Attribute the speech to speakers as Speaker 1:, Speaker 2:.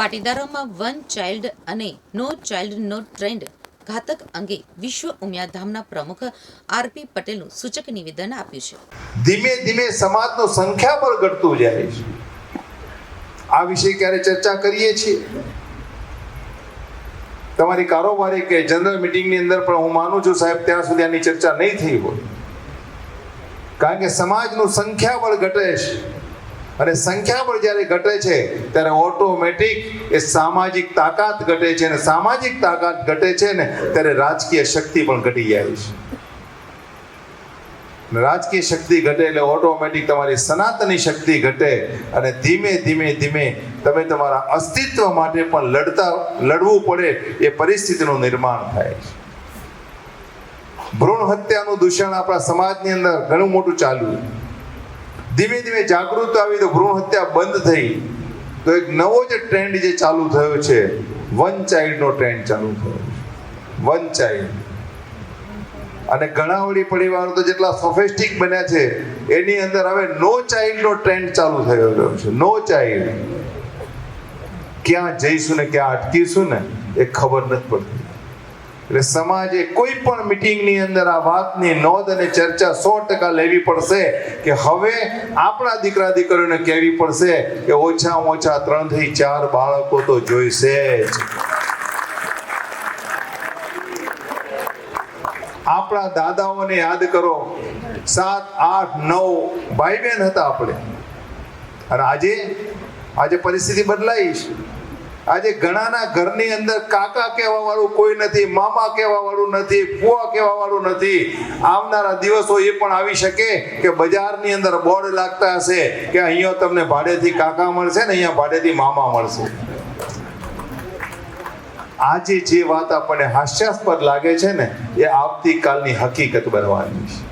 Speaker 1: પાટીદારોમાં one child અને નો child, નો trend ઘાતક અંગે વિશ્વ ઉમિયાધામના પ્રમુખ આરપી પટેલનું સૂચક નિવેદન આપ્યું છે.
Speaker 2: ધીમે ધીમે સમાજનું સંખ્યાબળ ઘટતું જાય છે. આ વિશે ક્યારે ચર્ચા કરીએ છીએ? તમારી કારોબારી કે જનરલ મિટિંગની અંદર પણ હું માનું છું સાહેબ, ત્યાં સુધી આની ચર્ચા નહીં થઈ હોય. કારણ કે સમાજનું સંખ્યાબળ ઘટે છે. અને સંખ્યાબળ જ્યારે ઘટે છે, ત્યારે ઓટોમેટિક એ સામાજિક તાકાત ઘટે છે અને સામાજિક તાકાત ઘટે છે ને, ત્યારે રાજકીય શક્તિ પણ ઘટી જાય છે. રાજકીય શક્તિ ઘટે એટલે ઓટોમેટિક તમારી સનાતની શક્તિ ઘટે અને ધીમે ધીમે ધીમે તમે તમારા અસ્તિત્વ માટે પણ લડતા, લડવું પડે એ પરિસ્થિતિનું નિર્માણ થાય છે. ભ્રૂણ હત્યાનું દૂષણ આપણા સમાજની અંદર ઘણું મોટું ચાલ્યું ધીમે ધીમે જાગૃત આવી તો ભ્રૂણ હત્યા બંધ થઈ. તો એક નવો જે ટ્રેન્ડ જે ચાલુ થયો છે વન ચાઇલ્ડનો ટ્રેન્ડ ચાલુ થયો વન ચાઇલ્ડ અને ઘણા વળી પરિવારો તો જેટલા સોફેસ્ટિક બન્યા છે, એની અંદર હવે નો ચાઇલ્ડનો ટ્રેન્ડ ચાલુ થયો રહ્યો છે. નો ચાઇલ્ડ ક્યાં જઈશું ને ક્યાં અટકીશું ને, એ ખબર નથી પડતી. એટલે સમાજે કોઈ પણ મિટિંગની અંદર આ વાતની નોંધ અને ચર્ચા સો ટકા લેવી પડશે કે હવે આપણા દીકરા દીકરીઓને કહેવી પડશે કે ઓછામાં ઓછા ત્રણથી ચાર બાળકો તો જોઈશે જ. આપણા દાદાઓને યાદ કરો, સાત, આઠ, નવ ભાઈ બહેન હતા આપણે. અને આજે આજે પરિસ્થિતિ બદલાઈ છે. આજે ઘણાના ઘરની અંદર કાકા કહેવા વાળું કોઈ નથી, મામા કહેવા વાળું નથી ફુવા કહેવા વાળું નથી. આવનારા દિવસો એ પણ આવી શકે કે બજારની અંદર બોર્ડ લાગતા હશે કે અહીંયા તમને ભાડેથી કાકા મળશે ને અહીંયા ભાડેથી મામા મળશે. આજે જે વાત આપણને હાસ્યાસ્પદ લાગે છે ને, એ આવતીકાલની હકીકત બનવાની છે.